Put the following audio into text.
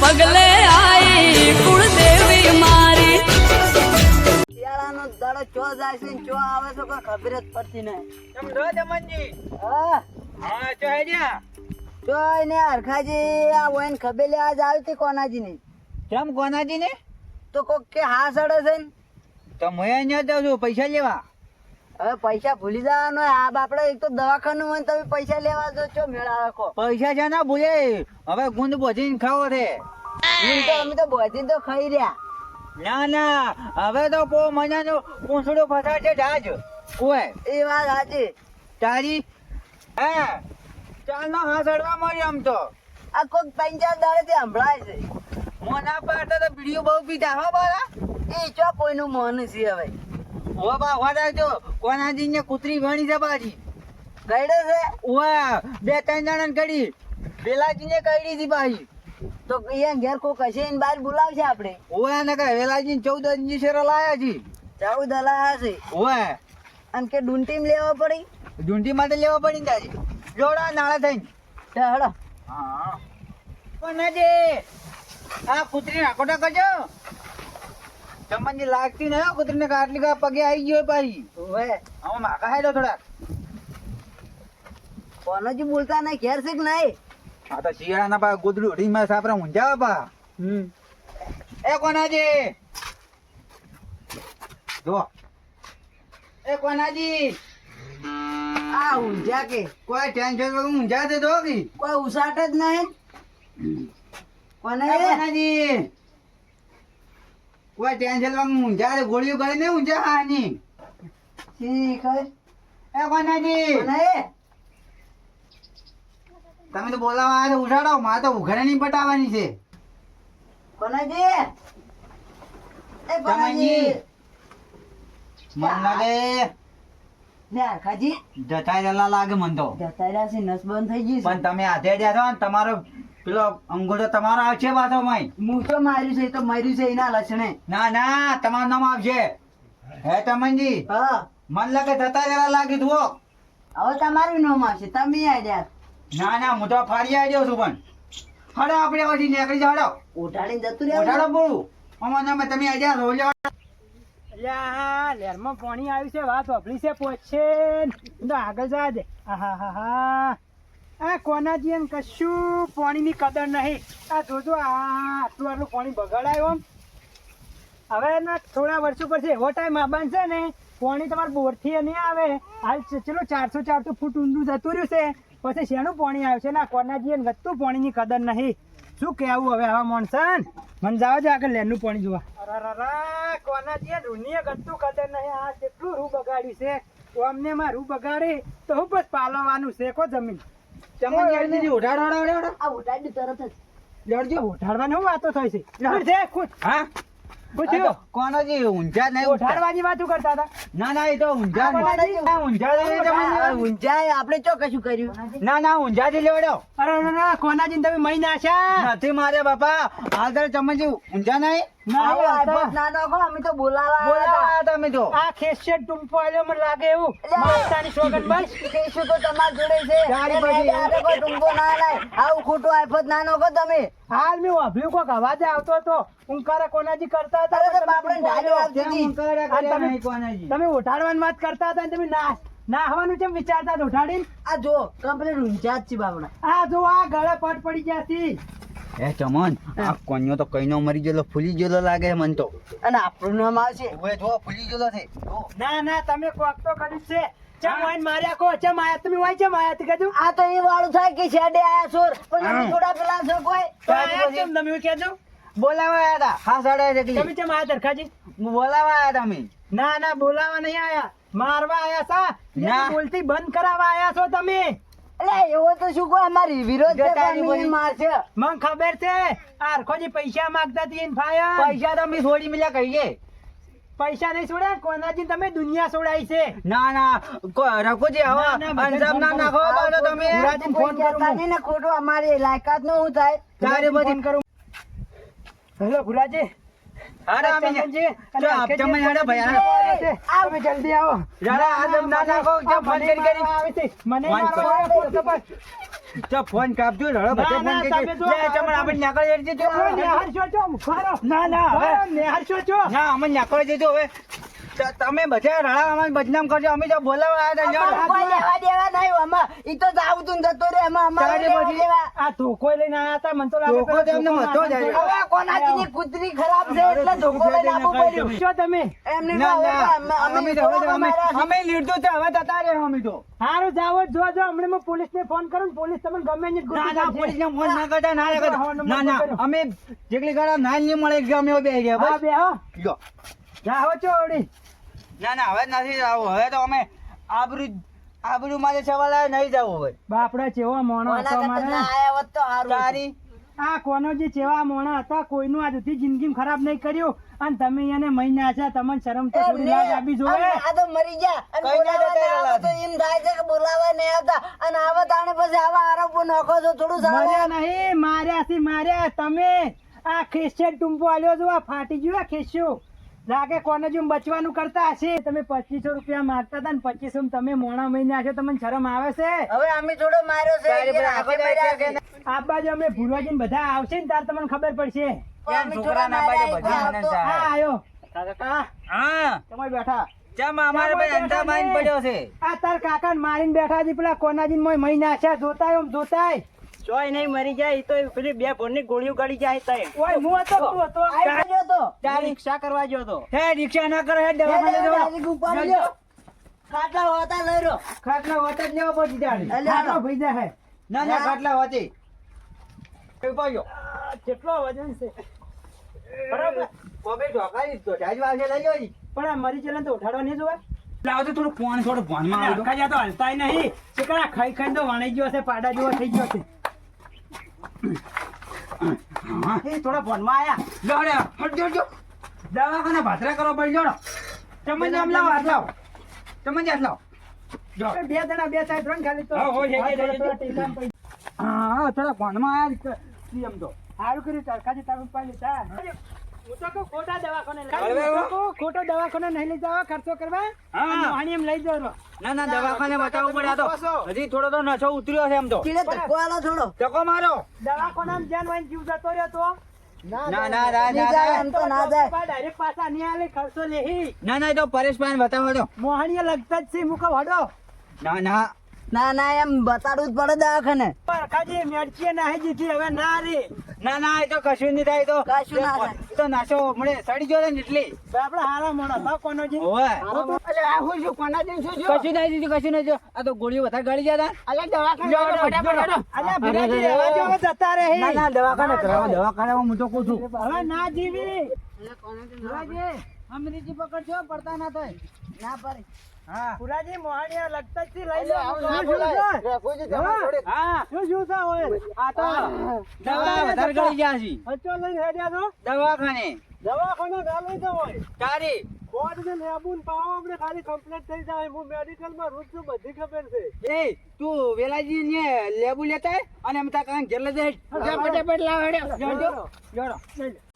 પગલે આઈ કુળદેવી મારી. શિયાળાનો દાડો ચો જાય છે ને ચો આવે છે કોઈ ખબર જ પડતી નહીં. તમ રો જમનજી હા. હા ચો હેડ્યા ચો ને હરખાજી આ વહીને ખબેલી આજ આવી હતી કોનાજીની. કેમ કોનાજી ને તો કોક કે હા સડે છે ને. તો મય અહીંયા જાવ છું પૈસા લેવા. હવે પૈસા ભૂલી જવાનો આ બાપડે એક તો દવાખાનું હોય તમે પૈસા લેવા દો છો મેળા રાખો. પૈસા છે ના ભૂલે. હવે ગુંદ બોધીને ખાવો છે. એમ તો અમે તો બધી તો ખાઈ રહ્યા. ના ના. હવે તો બહુ મજાનો પૂંછડો ફસાડ છે જાજ. ઓય. એ વાત સાચી. તારી? હે? ચાલ નો હા સડવા મળ્યો આમ તો. આ કોક ત્રણ ચાર દાડે સંભળાય છે. મોના પાડતા તો બીડીઓ બહુ પીતા હો બોલા. એ ચો કોઈનું મન છે હવે. ઓ બા વાડા જો કોનાજી ને કૂતરી ભણી છે બાજી ગઈડે છે? ઉવા બે ત્રણ જણા ગડી વેલાજી ને કઈડી હતી બાજી તો અહીંયા ઘેર કોક હશે ને બહાર બોલાવશે આપણે. ઓવા ને કઈ. વેલાજી ને ચૌદ અંજી શેરો લાયા છે. ચૌદ લાયા છે. ઓવા અને કે ડુંટીમ લેવા પડી? ડુંટી માટે લેવા પડી ને તારી. જોડા નાળા થઈને. તો હા. પણ જે આ કૂતરી નાકોટા કરજો. તમને લાગતી ન કૂતરી ને આટલી કા પગે આવી ગયો પાછી. ઓવે. હવે માકા હેડો થોડા કોનજી બોલતા નહીં ઘેર છે કે નહીં? આ તો શિયાળાના પા ગોદડી ઓઢી માં સાપરા ઊંઝા પા. હમ. એ કોનાજી? જો. એ કોનાજી? આ ઊંઝા કે? કોઈ ટેન્શન વગર ઊંઝા દે દો કે? કોઈ ઉસાટ જ નહીં? કોને? કોનાજી? કોઈ ટેન્શનમાં ઊંઝા ગોળીઓ કરીને ઊંઝા હાની. એ કોનાજી તમે તો બોલાવા આવ્યા તો ઉઠાડો મારે તો ઉઘાડે નહીં પટાવવાની છે. કોનાજી? એ કોનાજી? મન લાગે. ને જતા રહેલા લાગે મન તો. જતા રહ્યા છે નસ બંધ થઈ ગઈ પણ તમે આધે રહ્યા છો ને તમારો પેલો અંગૂઠો તમારો આવશે પાછો મય. હું તો માર્યું છે એ તો માર્યું છે એના લક્ષણે. ના ના તમારું નામ આવશે. હે તમનજી? હા. મન લાગે થતા જરા લાગી તું હવે તમારું નામ આવશે તમે આવ્યા ના ના હું તો ફાડી આવ્યો છું પણ. હડો આપણે પછી નીકળી જાડો ઉઠાડીને જતું ઉઠાડો બોલું. અમાર નામે તમે આવ્યા છો લ્યો. લેરમાં પાણી આવ્યું છે વાત વાપરી છે પહોંચશે તો આગળ જા દે. આહાહાહા. આ કોનાજી એમ કશું પાણીની કદર નહીં. આ જોજો, આ આટલું આટલું પાણી બગાડાયું આમ હવે ના થોડા વર્ષો પછી એવો ટાઈમ આવવાનો છે ને, પાણી તમારે બોરથી નહીં આવે. હાલ ચલો ચારસો ચારસો ફૂટ ઊંડું જતું રહ્યું છે. પછી શેનું પાણી આવ્યું છે? ના કોનાજી એમ ગતું પાણીની કદર નહીં. શું કહેવું હવે આવા માણસન? મને જાવ છે આગળ લેનનું પાણી જોવા. કોનાજીએ રૂનીએ ગતું કદર નહીં. આ કેટલું રૂ બગાડ્યું છે? તો અમને માં રૂ બગાડી તો હું બસ પાલવવાનું છે, કો જમીન. તમને દીધી, ઉઠાડો, ઉઠાડો, ઉઠાડો. આ ઉઠાડી તરત જ. લડજો ઉઠાડવાની હું વાતો થઈ છે. લડજે ખુદ હા? આ કોનાજી ઊંઝા નહીં ઉઠતા. ઉઠાડવાની વાતો કરતા હતા. ના ના એ તો ઊંઝા આ કોનાજી? ઊંઝા નહીં તમને. ઊંઝાએ આપણે ચો કશું કર્યું? ના ના ઊંઝા થી લેવડો અરે તમે મહી નાખ્યા નથી માર્યા બાપા. હાલ તારે ચમચી ઊંઝા નહીં? હાલ મેં વાભર્યું કોક અવાજ આવતો હતો. ઉંકારા કોનાજી કરતા હતા તમે ઉઠાડવાની વાત કરતા હતા તમે ના નાહવાનું કેમ વિચારતા ઉઠાડીને આ જો કમ્પ્લીટ ઊંચા જ છે બાપડા. આ જો આ ગળે પટ પડી ગયા એ ચમન આ કોન્યો તો કઈનો મરી ગયેલો ફૂલી ગયેલો લાગે મન તો. અને આપણું નામ આવશે. ઓએ જો ફૂલી ગયેલો છે. ના ના તમે કોક તો કરી છે. ચમ વાઈન માર્યા કો ચમ આયા? તમે વાઈ ચમ આયા તે આ તો એ વાળું થાય કે શેડે આયા સોર પણ થોડા પેલા છો કોઈ? તો આયા ચમ તમે કહેજો. બોલાવા આયા હતા હા સાડા તમે ચમ આયા દરખાજી બોલાવા આયા તમે. ના ના બોલાવા નહીં આયા. મારવા આયા સા બોલતી બંધ કરાવવા આયા છો તમે. એટલે એવો તો શું કોઈ અમારી વિરોધ છે ગટારી પણ બોલી. ઈ મારશે મને ખબર છે આ પૈસા માંગતા હતી ફાયર પૈસા તમે છોડી મિલ્યા કહીએ પૈસા નહીં છોડ્યા કોનાજી તમે દુનિયા છોડાઈ છે? ના ના રઘુજી હવે અંજામ ના નાખો. તમે. ભુરાજીને ફોન કરતા કહેતા હું. નહીં ને ખોટું અમારી લાયકાત નો શું થાય. તારે બધી કરું. હેલો ભુરાજી. આપ ભાઈ. આવે જલ્દી આવો જરા ના નાખો, ફોન કરી કરી? મને. તો કાપજો રડો બધે ના, ફોન ના, કરી લે, ચમણ આપણે નેકળી જઈએ છીએ. નેહાર છો છો, ના ના હવે નેહાર છો છો. ના અમે નેકળી જજો હવે તમે બધા રડાવામાં બદનામ કરજો. અમે તો બોલાવવા આવ્યા હતા લેવા દેવા નહીં આમાં ઈ તો જાવ તું જતો રે એમાં અમારે તારે લેવા આ ધોકો લઈને આયા હતા મને તો લાગે ધોકો પેલો તો એમને ધોકો હતો જ હવે કોનાજીની કૂતરી ખરાબ છે એટલે ધોકો લઈને આપો પડ્યો. છો તમે? એમની ના ના અમે- અમે અમે તો તો છે. લીધું હવે જતા રે અમે તો. હારું જાવ જો જો હમણાં હું પોલીસને ફોન કરું ને પોલીસ તમને ગમે તે ના ના પોલીસ ને ફોન ના કરતા ના ના કરતા. ના ના અમે જેટલી ગાડા નાલ નહીં મળે કે અમે બે ગયા બસ. બે હો. જો. જાઓ છો ઓડી. ના ના હવે નથી જવું. હવે તો અમે આબરૂ આબરૂ માટે સવાલ આવે નહીં જવું હવે. બાપડા ચેવા મોણો હતો મારે તો સારી આ કોનો જે ચેવા મોણા હતા કોઈનું આજ સુધી જિંદગી ખરાબ નહીં કર્યું. અને તમે એને મહિના છે તમને શરમ તો થોડી લાજ આપી જોવે. આ- તો મરી ગયા. અને બોલાવા તો એમ થાય છે કે બોલાવા નહીં આવતા. અને આવા તાણે પછી આવા આરોપો નાખો છો થોડું સારું મર્યા નહીં માર્યા થી માર્યા. તમે આ ખ્રિશ્ચન ટુંપો આલ્યો જો આ ફાટી ગયો આ ખિસ્યું લાગે કોને જો બચવાનું કરતા હશે? તમે પચીસો રૂપિયા માંગતા હતા ને પચીસો તમે મોણા મહિને છો તમને શરમ આવે છે? હવે અમે થોડો માર્યો છે તારી એટલે પર હાથે આખો માર્યા દાડો છે. આ બાજુ અમે ભૂલવાજી બધા આવશે ને ત્યારે તમને ખબર પડશે. તાર મારીને બેઠા છે પેલા કોનાજી મોય મહિના છે જોતાય ઓમ જોતાય. ચોય નહીં મરી જાય તો પેલી બે ભોરની ગોળીઓ ગળી જાય તઈ. ઓય હું હતો તું હતો. આવી ગયો તો. ત્યાં રિક્ષા કરવા ગયો તો હે રિક્ષા ના કરે હે દવાખાને જવા લ્યો. ખાટલા હોતા લઈ રહ્યો. ખાટલા હોતા જ લેવા પહોંચી જાડી ખાટલા ખાટલો ભઈ જાય. ના ના. ખાટલા હોતી. પાયો કેટલો વજન છે? બરાબર. કોબે ઢોકારી તો જાજ વાગે લઈ જોઈ પણ આ મરી ગયેલા તો ઉઠાડવા નહીં જોવા? લાવ તો થોડું ફોન થોડું તો હલતાય નહીં. ચીકણા ખાઈ ખાઈ તો વાણી ગયો છે પાડા જેવો થઈ ગયો છે એ થોડા ફોનમાં આયા. હટ જો દવાખાને ભાતરા કરવા પડી જોડો તમને આમ લાવો હાથ લાવો. તમને હાથ લાવો. બે જણા બે સાહેબ ત્રણ ખાલી તો. હા, થોડા ફોનમાં આયા એમ તો. સારું કર્યું ચરખાજી તમે પાડી લીધા. હું તો કહું ખોટા દવાખાને લઈ હવે, હું તો કહું ખોટો દવાખાને નહીં લઈ જાવ ખર્ચો કરવા હા. એમ લઈ જાવ ના ના દવાખાને બતાવવું પડે તો હજી થોડો તો નશો ઉતર્યો છે એમ તો ધક્કો આલો થોડો. ચકો મારો દવાખાનામાં જ્યાં વાઈને જીવ જતો રહ્યો તો ના ના ના ના નહીં જાય, ના એમ તો ના જાય. ડાયરેક્ટ પાછા નહીં આલે ખર્ચો લેહી ના ના તો પરેશભાઈ બતાવો તો મોહણીએ લગતા જ છે મુકો હડો ના ના ના ના એમ બતાડવું જ પડે દવાખાને પરખાજી મેડચીએ નાહી જીતી હવે ના રે ના ના એ તો કશું નહીં થાય તો કશું ના થાય. તો નાશો મળે સડી ગયો ને એટલે આપડે હારા ભાવ કોનો જી ઓવે એટલે આ હું શું કોના જી શું કશું નહીં દીધું કશું નહીં આ તો ગોળીઓ વધારે ગાળી જતા અલે દવાખાને અલે ભીરાજી રહેવા જતા રહે. ના ના દવાખાને કરાવો દવાખાને હું તો કહું છું. હવે ના જીવી. અમરીજી પકડજો પડતા ના થાય. ના પડે. હા. પુરાજી મોહણીએ લગતા થી લઈ લો? હા. શું શું હવે આ તો દવા વધારે ગાળી ગયા છે. હચો લઈને હેડ્યા છો? દવાખાને. દવાખાને ના લઈ જાવ તારી કોર્ટ ને લેબુ પાવો આપણે ખાલી કમ્પ્લેટ થઈ જાય. હું મેડિકલમાં રોજ છું બધી ખબર છે. એ તું વેલાજી ને લેબુ લેતા અને અમે તાર કારણ ઘેર લઈ જાય ફટાફટ લાવ હેડ્યા જોડો જોડો. લઈ લે.